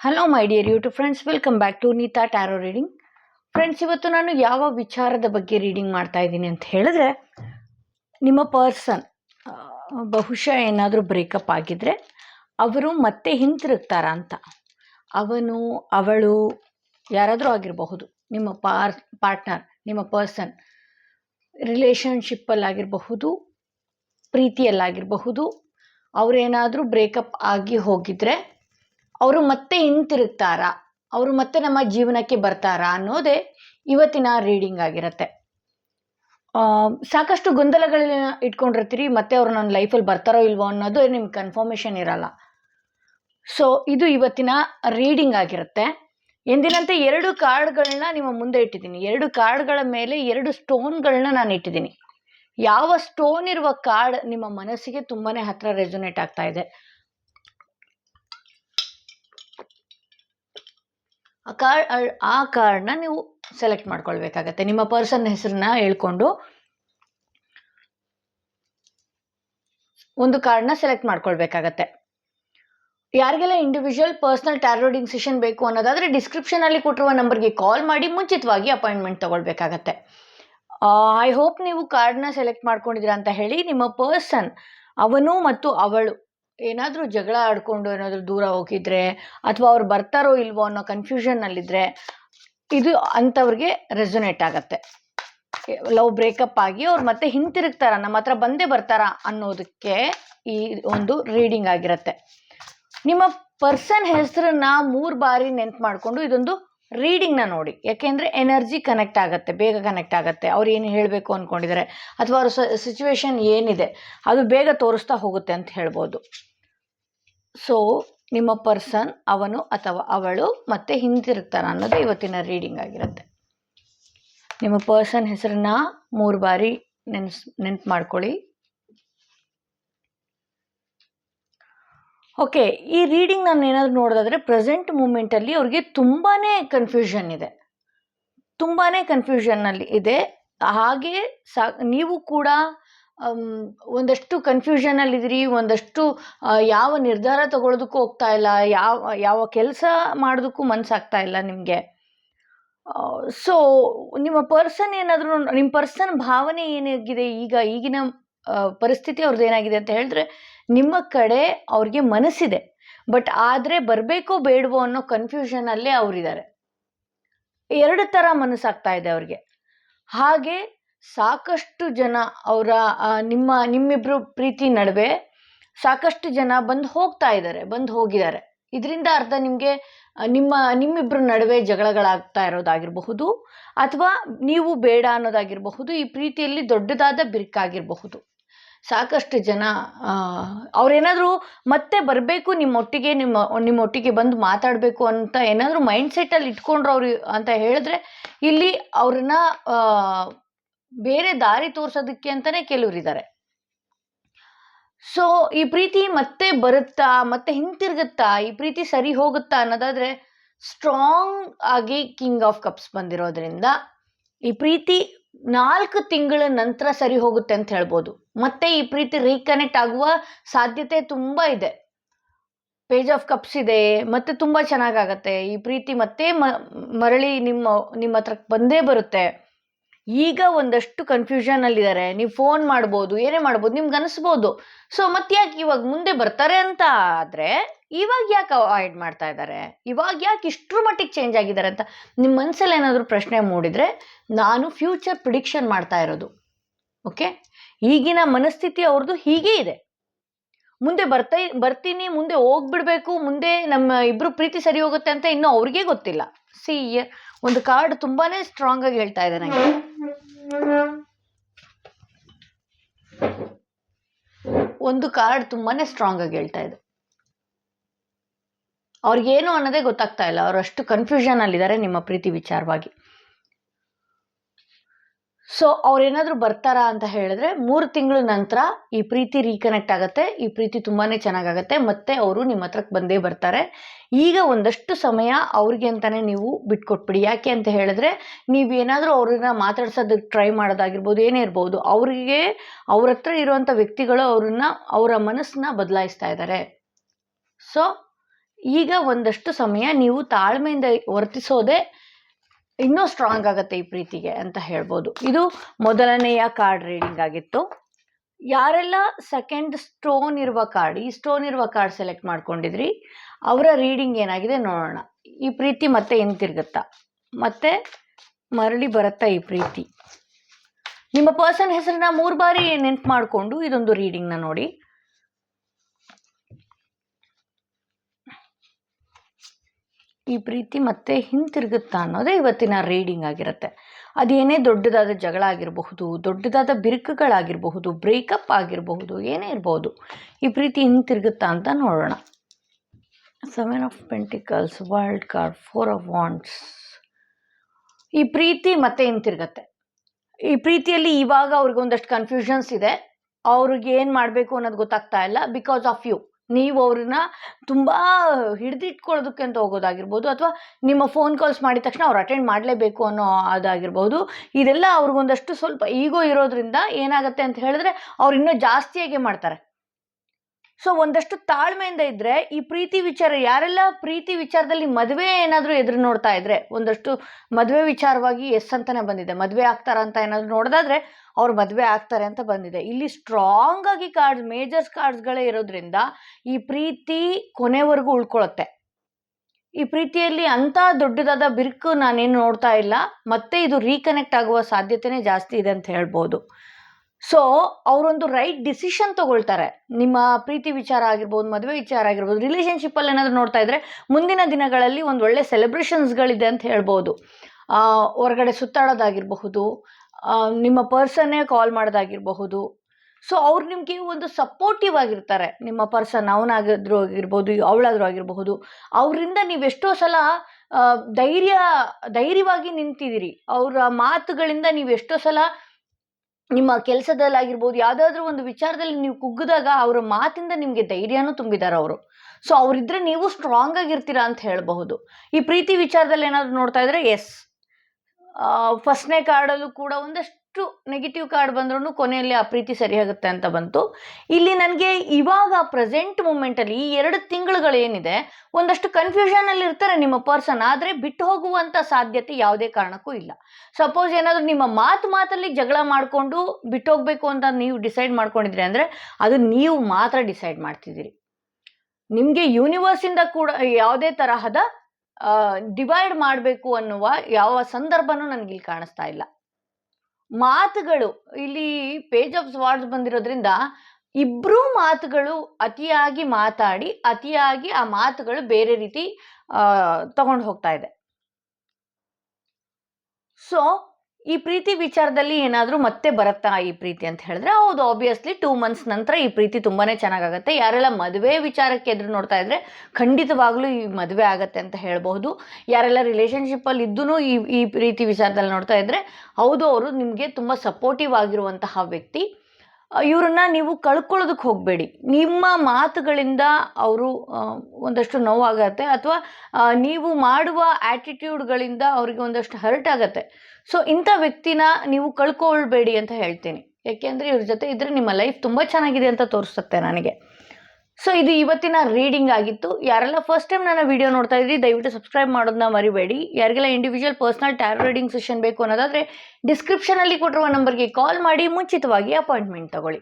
Hello my dear YouTube friends welcome back to Neeta tarot reading friends ಇವತ್ತು ನಾನು ಯಾವ ವಿಚಾರದ ಬಗ್ಗೆ ರೀಡಿಂಗ್ ಮಾಡ್ತಾ ಇದ್ದೀನಿ ಅಂತ ಹೇಳಿದ್ರೆ, ನಿಮ್ಮ ಪರ್ಸನ್ ಬಹುಶಃ ಏನಾದರೂ ಬ್ರೇಕಪ್ ಆಗಿದ್ರೆ, ಅವರು ಮತ್ತೆ ಹಿಂತಿರುಗ್ತಾರ ಅಂತ. ಅವನು, ಅವಳು ಯಾರಾದರೂ ಆಗಿರಬಹುದು, ನಿಮ್ಮ ಪಾರ್ ಪಾರ್ಟ್ನರ್ ನಿಮ್ಮ ಪರ್ಸನ್ ರಿಲೇಷನ್ಶಿಪ್ಪಲ್ಲಾಗಿರಬಹುದು ಪ್ರೀತಿಯಲ್ಲಾಗಿರಬಹುದು, ಅವರೇನಾದರೂ ಬ್ರೇಕಪ್ ಆಗಿ ಹೋಗಿದ್ರೆ ಅವರು ಮತ್ತೆ ಹಿಂತಿರುಗ್ತಾರಾ? ಅವರು ಮತ್ತೆ ನಮ್ಮ ಜೀವನಕ್ಕೆ ಬರ್ತಾರಾ ಅನ್ನೋದೇ ಇವತ್ತಿನ ರೀಡಿಂಗ್ ಆಗಿರುತ್ತೆ. ಸಾಕಷ್ಟು ಗೊಂದಲಗಳನ್ನ ಇಟ್ಕೊಂಡಿರ್ತೀರಿ, ಮತ್ತೆ ಅವರು ನನ್ನ ಲೈಫಲ್ಲಿ ಬರ್ತಾರೋ ಇಲ್ವೋ ಅನ್ನೋದು ನಿಮ್ಗೆ ಕನ್ಫರ್ಮೇಷನ್ ಇರಲ್ಲ. ಸೊ ಇದು ಇವತ್ತಿನ ರೀಡಿಂಗ್ ಆಗಿರುತ್ತೆ. ಎಂದಿನಂತೆ ಎರಡು ಕಾರ್ಡ್ಗಳನ್ನ ನಿಮ್ಮ ಮುಂದೆ ಇಟ್ಟಿದ್ದೀನಿ. ಎರಡು ಕಾರ್ಡ್ಗಳ ಮೇಲೆ ಎರಡು ಸ್ಟೋನ್ಗಳನ್ನ ನಾನು ಇಟ್ಟಿದ್ದೀನಿ. ಯಾವ ಸ್ಟೋನ್ ಇರುವ ಕಾರ್ಡ್ ನಿಮ್ಮ ಮನಸ್ಸಿಗೆ ತುಂಬಾನೇ ಹತ್ರ ರೆಸೊನೇಟ್ ಆಗ್ತಾ ಇದೆ. ಆ ಕಾರ್ಡ್ ಆ ಕಾರ್ಡ್ನ ನೀವು ಸೆಲೆಕ್ಟ್ ಮಾಡ್ಕೊಳ್ಬೇಕಾಗತ್ತೆ. ನಿಮ್ಮ ಪರ್ಸನ್ ಹೆಸರನ್ನ ಹೇಳ್ಕೊಂಡು ಒಂದು ಕಾರ್ಡ್ನ ಸೆಲೆಕ್ಟ್ ಮಾಡ್ಕೊಳ್ಬೇಕಾಗತ್ತೆ. ಯಾರಿಗೆಲ್ಲ ಇಂಡಿವಿಜುವಲ್ ಪರ್ಸನಲ್ ಟ್ಯಾರೋಡಿಂಗ್ ಸೆಷನ್ ಬೇಕು ಅನ್ನೋದಾದ್ರೆ ಡಿಸ್ಕ್ರಿಪ್ಷನಲ್ಲಿ ಕೊಟ್ಟಿರುವ ನಂಬರ್ಗೆ ಕಾಲ್ ಮಾಡಿ ಮುಂಚಿತವಾಗಿ ಅಪಾಯಿಂಟ್ಮೆಂಟ್ ತಗೊಳ್ಬೇಕಾಗತ್ತೆ. ಐ ಹೋಪ್ ನೀವು ಕಾರ್ಡ್ನ ಸೆಲೆಕ್ಟ್ ಮಾಡ್ಕೊಂಡಿದ್ದೀರಾ ಅಂತ ಹೇಳಿ ನಿಮ್ಮ ಪರ್ಸನ್ ಅವನು ಮತ್ತು ಅವಳು ಏನಾದರೂ ಜಗಳ ಆಡಿಕೊಂಡು ಏನಾದರೂ ದೂರ ಹೋಗಿದ್ರೆ ಅಥವಾ ಅವ್ರು ಬರ್ತಾರೋ ಇಲ್ವೋ ಅನ್ನೋ ಕನ್ಫ್ಯೂಷನ್ನಲ್ಲಿದ್ದರೆ ಇದು ಅಂಥವ್ರಿಗೆ ರೆಸೊನೇಟ್ ಆಗುತ್ತೆ. ಲವ್ ಬ್ರೇಕಪ್ ಆಗಿ ಅವ್ರು ಮತ್ತೆ ಹಿಂತಿರುಗ್ತಾರ, ನಮ್ಮ ಹತ್ರ ಬಂದೇ ಬರ್ತಾರ ಅನ್ನೋದಕ್ಕೆ ಈ ಒಂದು ರೀಡಿಂಗ್ ಆಗಿರುತ್ತೆ. ನಿಮ್ಮ ಪರ್ಸನ್ ಹೆಸರನ್ನ ಮೂರು ಬಾರಿ ನೆನ್ಪು ಮಾಡಿಕೊಂಡು ಇದೊಂದು ರೀಡಿಂಗ್ನ ನೋಡಿ. ಯಾಕೆಂದರೆ ಎನರ್ಜಿ ಕನೆಕ್ಟ್ ಆಗುತ್ತೆ, ಬೇಗ ಕನೆಕ್ಟ್ ಆಗುತ್ತೆ. ಅವ್ರು ಏನು ಹೇಳಬೇಕು ಅಂದ್ಕೊಂಡಿದ್ದಾರೆ ಅಥವಾ ಅವ್ರ ಸಿಚುವೇಶನ್ ಏನಿದೆ, ಅದು ಬೇಗ ತೋರಿಸ್ತಾ ಹೋಗುತ್ತೆ ಅಂತ ಹೇಳ್ಬೋದು. ಸೊ ನಿಮ್ಮ ಪರ್ಸನ್ ಅವನು ಅಥವಾ ಅವಳು ಮತ್ತೆ ಹಿಂದಿರುತ್ತಾನೆ ಅನ್ನೋದು ಇವತ್ತಿನ ರೀಡಿಂಗ್ ಆಗಿರುತ್ತೆ. ನಿಮ್ಮ ಪರ್ಸನ್ ಹೆಸರನ್ನ ಮೂರು ಬಾರಿ ನೆನ್ಸ್, ನೆನ್ಪು ಮಾಡ್ಕೊಳ್ಳಿ. ಓಕೆ ಈ ರೀಡಿಂಗ್ ನಾನು ಏನಾದರೂ ನೋಡೋದಾದ್ರೆ ಪ್ರೆಸೆಂಟ್ ಮೂಮೆಂಟಲ್ಲಿ ಅವ್ರಿಗೆ ತುಂಬಾ ಕನ್ಫ್ಯೂಷನ್ ಇದೆ. ತುಂಬಾ ಕನ್ಫ್ಯೂಷನ್ನಲ್ಲಿ ಇದೆ. ಹಾಗೆ ಸಾ, ನೀವು ಕೂಡ ಒಂದಷ್ಟು ಕನ್ಫ್ಯೂಷನಲ್ಲಿದ್ದೀರಿ ಒಂದಷ್ಟು ಯಾವ ನಿರ್ಧಾರ ತಗೊಳ್ಳೋದಕ್ಕೂ ಹೋಗ್ತಾ ಇಲ್ಲ, ಯಾವ ಯಾವ ಕೆಲಸ ಮಾಡೋದಕ್ಕೂ ಮನಸ್ಸಾಗ್ತಾ ಇಲ್ಲ ನಿಮಗೆ. ಸೊ ನಿಮ್ಮ ಪರ್ಸನ್ ಏನಾದರೂ ನಿಮ್ಮ ಪರ್ಸನ್ ಭಾವನೆ ಏನಾಗಿದೆ? ಈಗ ಈಗಿನ ಪರಿಸ್ಥಿತಿ ಅವ್ರದ್ದು ಏನಾಗಿದೆ ಅಂತ ಹೇಳಿದ್ರೆ, ನಿಮ್ಮ ಕಡೆ ಅವ್ರಿಗೆ ಮನಸ್ಸಿದೆ, ಬಟ್ ಆದರೆ ಬರಬೇಕೋ ಬೇಡವೋ ಅನ್ನೋ ಕನ್ಫ್ಯೂಷನಲ್ಲೇ ಅವರಿದ್ದಾರೆ. ಎರಡು ಥರ ಮನಸ್ಸಾಗ್ತಾ ಇದೆ ಅವ್ರಿಗೆ. ಹಾಗೆ ಸಾಕಷ್ಟು ಜನ ಅವರ ನಿಮ್ಮ, ನಿಮ್ಮಿಬ್ರು ಪ್ರೀತಿ ನಡುವೆ ಸಾಕಷ್ಟು ಜನ ಬಂದು ಹೋಗ್ತಾ ಇದ್ದಾರೆ, ಬಂದು ಹೋಗಿದ್ದಾರೆ. ಇದರಿಂದ ಅರ್ಧ ನಿಮಗೆ ನಿಮ್ಮ, ನಿಮ್ಮಿಬ್ರ ನಡುವೆ ಜಗಳಗಳಾಗ್ತಾ ಇರೋದಾಗಿರಬಹುದು ಅಥವಾ ನೀವು ಬೇಡ ಅನ್ನೋದಾಗಿರಬಹುದು, ಈ ಪ್ರೀತಿಯಲ್ಲಿ ದೊಡ್ಡದಾದ ಬಿರುಕಾಗಿರಬಹುದು. ಸಾಕಷ್ಟು ಜನ ಅವ್ರೇನಾದರೂ ಮತ್ತೆ ಬರಬೇಕು, ನಿಮ್ಮೊಟ್ಟಿಗೆ, ನಿಮ್ಮ, ನಿಮ್ಮೊಟ್ಟಿಗೆ ಬಂದು ಮಾತಾಡಬೇಕು ಅಂತ ಏನಾದರೂ ಮೈಂಡ್ ಸೆಟ್ಟಲ್ಲಿ ಇಟ್ಕೊಂಡ್ರು ಅವ್ರು ಅಂತ ಹೇಳಿದ್ರೆ, ಇಲ್ಲಿ ಅವ್ರನ್ನ ಬೇರೆ ದಾರಿ ತೋರ್ಸೋದಕ್ಕೆ ಅಂತಲೇ ಕೆಲವರಿದ್ದಾರೆ ಸೊ ಈ ಪ್ರೀತಿ ಮತ್ತೆ ಬರುತ್ತಾ, ಮತ್ತೆ ಹಿಂತಿರುಗುತ್ತಾ, ಈ ಪ್ರೀತಿ ಸರಿ ಹೋಗುತ್ತಾ ಅನ್ನೋದಾದ್ರೆ ಸ್ಟ್ರಾಂಗ್ ಆಗಿ ಕಿಂಗ್ ಆಫ್ ಕಪ್ಸ್ ಬಂದಿರೋದ್ರಿಂದ ಈ ಪ್ರೀತಿ ನಾಲ್ಕು ತಿಂಗಳ ನಂತರ ಸರಿ ಹೋಗುತ್ತೆ ಅಂತ ಹೇಳ್ಬೋದು. ಮತ್ತೆ ಈ ಪ್ರೀತಿ ರೀಕನೆಕ್ಟ್ ಆಗುವ ಸಾಧ್ಯತೆ ತುಂಬ ಇದೆ. ಪೇಜ್ ಆಫ್ ಕಪ್ಸ್ ಇದೆ, ಮತ್ತೆ ತುಂಬ ಚೆನ್ನಾಗಾಗತ್ತೆ. ಈ ಪ್ರೀತಿ ಮತ್ತೆ ಮರಳಿ ನಿಮ್ಮ ನಿಮ್ಮ ಹತ್ರಕ್ಕೆ ಬಂದೇ ಬರುತ್ತೆ. ಈಗ ಒಂದಷ್ಟು ಕನ್ಫ್ಯೂಷನ್ ಅಲ್ಲಿದ್ದಾರೆ. ನೀವು ಫೋನ್ ಮಾಡ್ಬೋದು, ಏನೇ ಮಾಡ್ಬೋದು, ನಿಮ್ಗೆ ಅನಿಸ್ಬೋದು. ಸೊ ಮತ್ತೆ ಯಾಕೆ ಇವಾಗ ಮುಂದೆ ಬರ್ತಾರೆ ಅಂತ ಆದ್ರೆ, ಇವಾಗ ಯಾಕೆ ಅವಾಯ್ಡ್ ಮಾಡ್ತಾ ಇದ್ದಾರೆ? ಇವಾಗ ಯಾಕೆ ಇಷ್ಟರ ಮಟ್ಟಿಗೆ ಚೇಂಜ್ ಆಗಿದ್ದಾರೆ ಅಂತ ನಿಮ್ಮ ಮನಸ್ಸಲ್ಲಿ ಏನಾದರೂ ಪ್ರಶ್ನೆ ಮೂಡಿದ್ರೆ ನಾನು ಫ್ಯೂಚರ್ ಪ್ರಿಡಿಕ್ಷನ್ ಮಾಡ್ತಾ ಇರೋದು. ಓಕೆ ಈಗಿನ ಮನಸ್ಥಿತಿ ಅವ್ರದ್ದು ಹೀಗೆ ಇದೆ. ಮುಂದೆ ಬರ್ತಾ, ಬರ್ತೀನಿ, ಮುಂದೆ ಹೋಗ್ಬಿಡ್ಬೇಕು, ಮುಂದೆ ನಮ್ಮ ಇಬ್ರು ಪ್ರೀತಿ ಸರಿ ಹೋಗುತ್ತೆ ಅಂತ ಇನ್ನೂ ಅವ್ರಿಗೆ ಗೊತ್ತಿಲ್ಲ. ಸಿ, ಒಂದು ಕಾರ್ಡ್ ತುಂಬಾನೇ ಸ್ಟ್ರಾಂಗ್ ಆಗಿ ಹೇಳ್ತಾ ಇದೆ ನನಗೆ ಒಂದು ಕಾರ್ಡ್ ತುಂಬಾನೇ ಸ್ಟ್ರಾಂಗ್ ಆಗಿ ಹೇಳ್ತಾ ಇದೆ. ಅವ್ರಿಗೇನು ಅನ್ನೋದೇ ಗೊತ್ತಾಗ್ತಾ ಇಲ್ಲ. ಅವ್ರು ಅಷ್ಟು ಕನ್ಫ್ಯೂಷನ್ ಅಲ್ಲಿದ್ದಾರೆ ನಿಮ್ಮ ಪ್ರೀತಿ ವಿಚಾರವಾಗಿ. ಸೊ ಅವ್ರೇನಾದರೂ ಬರ್ತಾರಾ ಅಂತ ಹೇಳಿದ್ರೆ, ಮೂರು ತಿಂಗಳ ನಂತರ ಈ ಪ್ರೀತಿ ರೀಕನೆಕ್ಟ್ ಆಗುತ್ತೆ. ಈ ಪ್ರೀತಿ ತುಂಬಾನೇ ಚೆನ್ನಾಗಾಗತ್ತೆ. ಮತ್ತೆ ಅವರು ನಿಮ್ಮ ಹತ್ರಕ್ಕೆ ಬಂದೇ ಬರ್ತಾರೆ. ಈಗ ಒಂದಷ್ಟು ಸಮಯ ಅವ್ರಿಗೆ ಅಂತಾನೆ ನೀವು ಬಿಟ್ಕೊಟ್ಬಿಡಿ. ಯಾಕೆ ಅಂತ ಹೇಳಿದ್ರೆ, ನೀವು ಏನಾದರೂ ಅವ್ರನ್ನ ಮಾತಾಡ್ಸೋದಕ್ಕೆ ಟ್ರೈ ಮಾಡೋದಾಗಿರ್ಬೋದು, ಏನೇ ಇರ್ಬೋದು, ಅವರಿಗೆ ಅವ್ರ ಹತ್ರ ಇರುವಂಥ ವ್ಯಕ್ತಿಗಳು ಅವ್ರನ್ನ, ಅವರ ಮನಸ್ಸನ್ನ ಬದಲಾಯಿಸ್ತಾ ಇದ್ದಾರೆ ಸೊ ಈಗ ಒಂದಷ್ಟು ಸಮಯ ನೀವು ತಾಳ್ಮೆಯಿಂದ ವರ್ತಿಸೋದೇ ಇನ್ನೂ ಸ್ಟ್ರಾಂಗ್ ಆಗುತ್ತೆ ಈ ಪ್ರೀತಿಗೆ ಅಂತ ಹೇಳ್ಬೋದು. ಇದು ಮೊದಲನೆಯ ಕಾರ್ಡ್ ರೀಡಿಂಗ್ ಆಗಿತ್ತು. ಯಾರೆಲ್ಲ ಸೆಕೆಂಡ್ ಸ್ಟೋನ್ ಇರುವ ಕಾರ್ಡ್ ಈ ಸ್ಟೋನ್ ಇರುವ ಕಾರ್ಡ್ ಸೆಲೆಕ್ಟ್ ಮಾಡ್ಕೊಂಡಿದ್ರಿ, ಅವರ ರೀಡಿಂಗ್ ಏನಾಗಿದೆ ನೋಡೋಣ. ಈ ಪ್ರೀತಿ ಮತ್ತೆ ಹಿಂತಿರುಗುತ್ತಾ? ಮತ್ತೆ ಮರಳಿ ಬರುತ್ತಾ ಈ ಪ್ರೀತಿ? ನಿಮ್ಮ ಪರ್ಸನ್ ಹೆಸರನ್ನ ಮೂರು ಬಾರಿ ನೆನ್ಪು ಮಾಡಿಕೊಂಡು ಇದೊಂದು ರೀಡಿಂಗ್ನ ನೋಡಿ. ಈ ಪ್ರೀತಿ ಮತ್ತೆ ಹಿಂತಿರುಗುತ್ತಾ ಅನ್ನೋದೇ ಇವತ್ತಿನ ರೀಡಿಂಗ್ ಆಗಿರುತ್ತೆ. ಅದೇನೇ ದೊಡ್ಡದಾದ ಜಗಳ ಆಗಿರಬಹುದು, ದೊಡ್ಡದಾದ ಬಿರುಕುಗಳಾಗಿರಬಹುದು, ಬ್ರೇಕಪ್ ಆಗಿರಬಹುದು, ಏನೇ ಇರಬಹುದು ಈ ಪ್ರೀತಿ ಹಿಂತಿರುಗುತ್ತಾ ಅಂತ ನೋಡೋಣ. Seven of pentacles, world card, four of wands. ಈ ಪ್ರೀತಿ ಮತ್ತೆ ಹಿಂತಿರುಗತ್ತೆ. ಈ ಪ್ರೀತಿಯಲ್ಲಿ ಇವಾಗ ಅವ್ರಿಗೆ ಒಂದಷ್ಟು ಕನ್ಫ್ಯೂಷನ್ಸ್ ಇದೆ. ಅವ್ರಿಗೆ ಏನು ಮಾಡಬೇಕು ಅನ್ನೋದು ಗೊತ್ತಾಗ್ತಾ ಇಲ್ಲ. ಬಿಕಾಸ್ ಆಫ್ ಯು ನೀವು ಅವ್ರನ್ನ ತುಂಬ ಹಿಡಿದಿಟ್ಕೊಳ್ಳೋದಕ್ಕೆ ಅಂತ ಹೋಗೋದಾಗಿರ್ಬೋದು ಅಥವಾ ನಿಮ್ಮ ಫೋನ್ ಕಾಲ್ಸ್ ಮಾಡಿದ ತಕ್ಷಣ ಅವ್ರು ಅಟೆಂಡ್ ಮಾಡಲೇಬೇಕು ಅನ್ನೋ ಅದಾಗಿರ್ಬೋದು. ಇದೆಲ್ಲ ಅವ್ರಿಗೊಂದಷ್ಟು ಸ್ವಲ್ಪ ಈಗೋ ಇರೋದ್ರಿಂದ ಏನಾಗುತ್ತೆ ಅಂತ ಹೇಳಿದ್ರೆ ಅವ್ರು ಇನ್ನೂ ಜಾಸ್ತಿಯಾಗೆ ಮಾಡ್ತಾರೆ. ಸೊ ಒಂದಷ್ಟು ತಾಳ್ಮೆಯಿಂದ ಇದ್ದರೆ ಈ ಪ್ರೀತಿ ವಿಚಾರ, ಯಾರೆಲ್ಲ ಪ್ರೀತಿ ವಿಚಾರದಲ್ಲಿ ಮದುವೆ ಏನಾದರೂ ಎದುರು ನೋಡ್ತಾ ಇದ್ರೆ, ಒಂದಷ್ಟು ಮದುವೆ ವಿಚಾರವಾಗಿ ಎಸ್ ಅಂತಾನೆ ಬಂದಿದೆ. ಮದುವೆ ಆಗ್ತಾರ ಅಂತ ಏನಾದರೂ ನೋಡೋದಾದ್ರೆ, ಅವ್ರು ಮದುವೆ ಆಗ್ತಾರೆ ಅಂತ ಬಂದಿದೆ. ಇಲ್ಲಿ ಸ್ಟ್ರಾಂಗ್ ಆಗಿ ಕಾರ್ಡ್ಸ್ ಮೇಜರ್ಸ್ ಕಾರ್ಡ್ಸ್ಗಳೇ ಇರೋದ್ರಿಂದ, ಈ ಪ್ರೀತಿ ಕೊನೆವರೆಗೂ ಉಳ್ಕೊಳ್ಳುತ್ತೆ ಈ ಪ್ರೀತಿಯಲ್ಲಿ ಅಂಥ ದೊಡ್ಡದಾದ ಬಿರುಕು ನಾನೇನು ನೋಡ್ತಾ ಇಲ್ಲ, ಮತ್ತೆ ಇದು ರೀಕನೆಕ್ಟ್ ಆಗುವ ಸಾಧ್ಯತೆನೇ ಜಾಸ್ತಿ ಇದೆ ಅಂತ ಹೇಳ್ಬೋದು. ಸೊ ಅವರೊಂದು ರೈಟ್ ಡಿಸಿಷನ್ ತಗೊಳ್ತಾರೆ. ನಿಮ್ಮ ಪ್ರೀತಿ ವಿಚಾರ ಆಗಿರ್ಬೋದು, ಮದುವೆ ವಿಚಾರ ಆಗಿರ್ಬೋದು ರಿಲೇಷನ್ಶಿಪ್ಪಲ್ಲಿ ಏನಾದರೂ ನೋಡ್ತಾ ಇದ್ರೆ ಮುಂದಿನ ದಿನಗಳಲ್ಲಿ ಒಂದು ಒಳ್ಳೆ ಸೆಲೆಬ್ರೇಷನ್ಸ್ಗಳಿದೆ ಅಂತ ಹೇಳ್ಬೋದು. ಹೊರಗಡೆ ಸುತ್ತಾಡೋದಾಗಿರಬಹುದು ನಿಮ್ಮ ಪರ್ಸನ್ನೇ ಕಾಲ್ ಮಾಡೋದಾಗಿರಬಹುದು. ಸೊ ಅವ್ರು ನಿಮಗೆ ಒಂದು ಸಪೋರ್ಟಿವ್ ಆಗಿರ್ತಾರೆ. ನಿಮ್ಮ ಪರ್ಸನ್ ಅವನಾಗಿದ್ರು ಆಗಿರ್ಬೋದು, ಅವಳಾದ್ರೂ ಆಗಿರಬಹುದು. ಅವರಿಂದ ನೀವು ಎಷ್ಟೋ ಸಲ ಧೈರ್ಯ, ಧೈರ್ಯವಾಗಿ ನಿಂತಿದ್ದೀರಿ. ಅವರ ಮಾತುಗಳಿಂದ ನೀವು ಎಷ್ಟೋ ಸಲ ನಿಮ್ಮ ಕೆಲಸದಲ್ಲಾಗಿರ್ಬೋದು, ಯಾವುದಾದ್ರೂ ಒಂದು ವಿಚಾರದಲ್ಲಿ ನೀವು ಕುಗ್ಗಿದಾಗ ಅವರ ಮಾತಿಂದ ನಿಮಗೆ ಧೈರ್ಯನೂ ತುಂಬಿದ್ದಾರೆ ಅವರು. ಸೊ ಅವರಿದ್ರೆ ನೀವು ಸ್ಟ್ರಾಂಗ್ ಆಗಿರ್ತೀರಾ ಅಂತ ಹೇಳಬಹುದು. ಈ ಪ್ರೀತಿ ವಿಚಾರದಲ್ಲಿ ಏನಾದರೂ ನೋಡ್ತಾ ಇದ್ರೆ ಎಸ್ ಫಸ್ಟ್ನೇ ಕಾರ್ಡಲ್ಲೂ ಕೂಡ ಒಂದಷ್ಟು ನೆಗೆಟಿವ್ ಕಾರ್ಡ್ ಬಂದ್ರೂ ಕೊನೆಯಲ್ಲಿ ಆ ಪ್ರೀತಿ ಸರಿಯಾಗುತ್ತೆ ಅಂತ ಬಂತು. ಇಲ್ಲಿ ನನಗೆ ಇವಾಗ ಪ್ರೆಸೆಂಟ್ ಮೂಮೆಂಟಲ್ಲಿ ಈ ಎರಡು ತಿಂಗಳುಗಳೇನಿದೆ ಒಂದಷ್ಟು ಕನ್ಫ್ಯೂಷನಲ್ಲಿ ಇರ್ತಾರೆ ನಿಮ್ಮ ಪರ್ಸನ್ ಆದರೆ ಬಿಟ್ಟು ಹೋಗುವಂಥ ಸಾಧ್ಯತೆ ಯಾವುದೇ ಕಾರಣಕ್ಕೂ ಇಲ್ಲ. ಸಪೋಸ್ ಏನಾದರೂ ನಿಮ್ಮ ಮಾತು ಮಾತಲ್ಲಿ ಜಗಳ ಮಾಡಿಕೊಂಡು ಬಿಟ್ಟು ಹೋಗಬೇಕು ಅಂತ ನೀವು ಡಿಸೈಡ್ ಮಾಡ್ಕೊಂಡಿದ್ರಿ ಅಂದರೆ ಅದು ನೀವು ಮಾತ್ರ ಡಿಸೈಡ್ ಮಾಡ್ತಿದ್ದೀರಿ. ನಿಮಗೆ ಯೂನಿವರ್ಸಿಂದ ಕೂಡ ಯಾವುದೇ ತರಹದ ಡಿವೈಡ್ ಮಾಡಬೇಕು ಅನ್ನುವ ಯಾವ ಸಂದರ್ಭನೂ ನನಗಿಲ್ಲಿ ಕಾಣಿಸ್ತಾ ಇಲ್ಲ. ಮಾತುಗಳು. ಇಲ್ಲಿ ಪೇಜ್ ಆಫ್ ಸ್ವಾರ್ಡ್ಸ್ ಬಂದಿರೋದ್ರಿಂದ ಇಬ್ಬರೂ ಮಾತುಗಳು ಅತಿಯಾಗಿ ಮಾತಾಡಿ, ಅತಿಯಾಗಿ ಆ ಮಾತುಗಳು ಬೇರೆ ರೀತಿ ತಗೊಂಡು ಹೋಗ್ತಾ ಇದೆ. ಸೊ ಈ ಪ್ರೀತಿ ವಿಚಾರದಲ್ಲಿ ಏನಾದರೂ ಮತ್ತೆ ಬರುತ್ತಾ ಈ ಪ್ರೀತಿ ಅಂತ ಹೇಳಿದ್ರೆ? ಹೌದು ಆಬ್ವಿಯಸ್ಲಿ ಟೂ ಮಂತ್ಸ್ ನಂತರ ಈ ಪ್ರೀತಿ ತುಂಬಾ ಚೆನ್ನಾಗಾಗುತ್ತೆ. ಯಾರೆಲ್ಲ ಮದುವೆ ವಿಚಾರಕ್ಕೆ ಎದುರು ನೋಡ್ತಾ ಇದ್ರೆ ಖಂಡಿತವಾಗ್ಲೂ ಈ ಮದುವೆ ಆಗುತ್ತೆ ಅಂತ ಹೇಳ್ಬೋದು ಯಾರೆಲ್ಲ ರಿಲೇಷನ್ಶಿಪ್ಪಲ್ಲಿ ಇದ್ದೂ ಈ ಈ ಪ್ರೀತಿ ವಿಚಾರದಲ್ಲಿ ನೋಡ್ತಾ ಇದ್ರೆ, ಹೌದು, ಅವರು ನಿಮಗೆ ತುಂಬ ಸಪೋರ್ಟಿವ್ ಆಗಿರುವಂತಹ ವ್ಯಕ್ತಿ. ಇವ್ರನ್ನ ನೀವು ಕಳ್ಕೊಳ್ಳೋದಕ್ಕೆ ಹೋಗಬೇಡಿ. ನಿಮ್ಮ ಮಾತುಗಳಿಂದ ಅವರು ಒಂದಷ್ಟು ನೋವಾಗತ್ತೆ ಅಥವಾ ನೀವು ಮಾಡುವ ಆ್ಯಟಿಟ್ಯೂಡ್ಗಳಿಂದ ಅವರಿಗೆ ಒಂದಷ್ಟು ಹರ್ಟ್ ಆಗತ್ತೆ. ಸೊ ಇಂಥ ವ್ಯಕ್ತಿನ ನೀವು ಕಳ್ಕೊಳ್ಬೇಡಿ ಅಂತ ಹೇಳ್ತೀನಿ. ಯಾಕೆಂದರೆ ಇವ್ರ ಜೊತೆ ಇದ್ದರೆ ನಿಮ್ಮ ಲೈಫ್ ತುಂಬ ಚೆನ್ನಾಗಿದೆ ಅಂತ ತೋರಿಸುತ್ತೆ ನನಗೆ. ಸೊ ಇದು ಇವತ್ತಿನ ರೀಡಿಂಗ್ ಆಗಿತ್ತು. ಯಾರೆಲ್ಲ ಫಸ್ಟ್ ಟೈಮ್ ನನ್ನ ವಿಡಿಯೋ ನೋಡ್ತಾ ಇದ್ರಿ ದಯವಿಟ್ಟು ಸಬ್ಸ್ಕ್ರೈಬ್ ಮಾಡೋದನ್ನ ಮರಿಬೇಡಿ. ಯಾರಿಗೆಲ್ಲ individual personal tarot reading session ಬೇಕು ಅನ್ನೋದಾದರೆ ಡಿಸ್ಕ್ರಿಪ್ಷನಲ್ಲಿ ಕೊಟ್ಟಿರುವ ನಂಬರ್ಗೆ ಕಾಲ್ ಮಾಡಿ, ಮುಂಚಿತವಾಗಿ ಅಪಾಯಿಂಟ್ಮೆಂಟ್ ತಗೊಳ್ಳಿ.